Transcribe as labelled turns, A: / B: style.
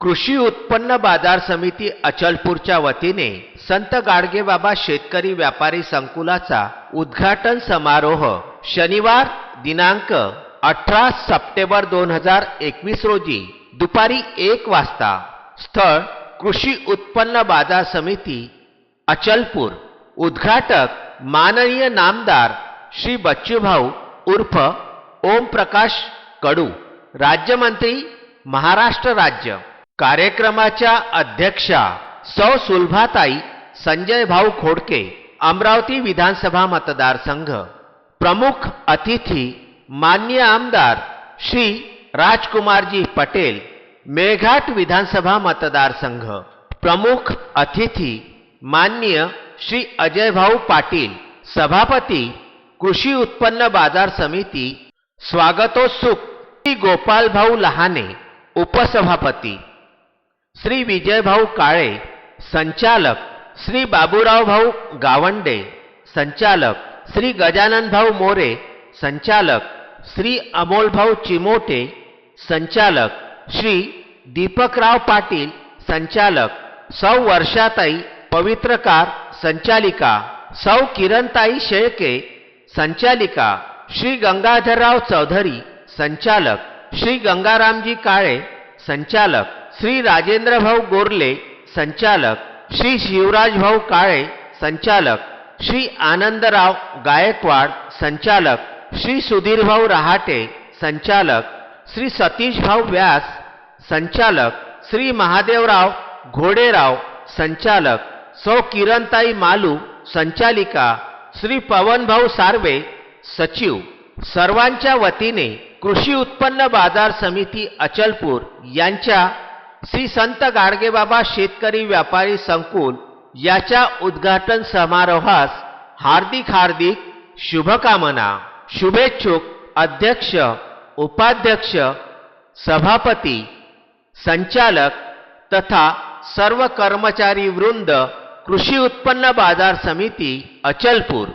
A: कृषी उत्पन्न बाजार समिती अचलपूरच्या वतीने संत गाडगेबाबा शेतकरी व्यापारी संकुलाचा उद्घाटन समारोह शनिवार दिनांक अठरा सप्टेंबर दोन हजार एकवीस रोजी दुपारी एक वाजता. स्थळ कृषी उत्पन्न बाजार समिती अचलपूर. उद्घाटक माननीय नामदार श्री बच्चूभाऊ उर्फ ओमप्रकाश कडू राज्यमंत्री महाराष्ट्र राज्य. कार्यक्रमाच्या अध्यक्षा सौ सुलभाताई संजय भाऊ खोडके अमरावती विधानसभा मतदारसंघ प्रमुख अतिथी मान्य आमदार श्री राजकुमारजी पटेल मेळघाट विधानसभा मतदारसंघ प्रमुख अतिथी मान्य श्री अजयभाऊ पाटील सभापती कृषी उत्पन्न बाजार समिती स्वागतोत्सुक श्री गोपालभाऊ लहाने उपसभापती श्री विजयभाऊ काळे संचालक श्री बाबूराव भाऊ गावंडे संचालक श्री गजानन भाऊ मोरे संचालक श्री अमोलभाऊ चिमोटे संचालक श्री दीपकराव पाटील संचालक सौ वर्षाताई पवित्रकार संचालिका सौ किरणताई शेळके संचालिका श्री गंगाधरराव चौधरी संचालक श्री गंगारामजी काळे संचालक श्री राजेंद्रभाऊ गोरले संचालक. श्री शिवराजभाऊ काळे संचालक. श्री आनंदराव गायकवाड संचालक. श्री सुधीरभाऊ रहाटे संचालक. श्री सतीशभाऊ व्यास संचालक. श्री महादेवराव घोडेराव संचालक. सौ किरणताई मालू संचालिका. श्री पवनभाऊ सार्वे सचिव. सर्वांच्या वतीने कृषी उत्पन्न बाजार समिती अचलपूर यांच्या श्री संत गाडगेबाबा शेतकरी व्यापारी संकुल याच्या उद्घाटन समारोहास हार्दिक हार्दिक शुभकामना. शुभेच्छुक अध्यक्ष उपाध्यक्ष सभापती संचालक तथा सर्व कर्मचारी वृंद कृषी उत्पन्न बाजार समिती अचलपूर.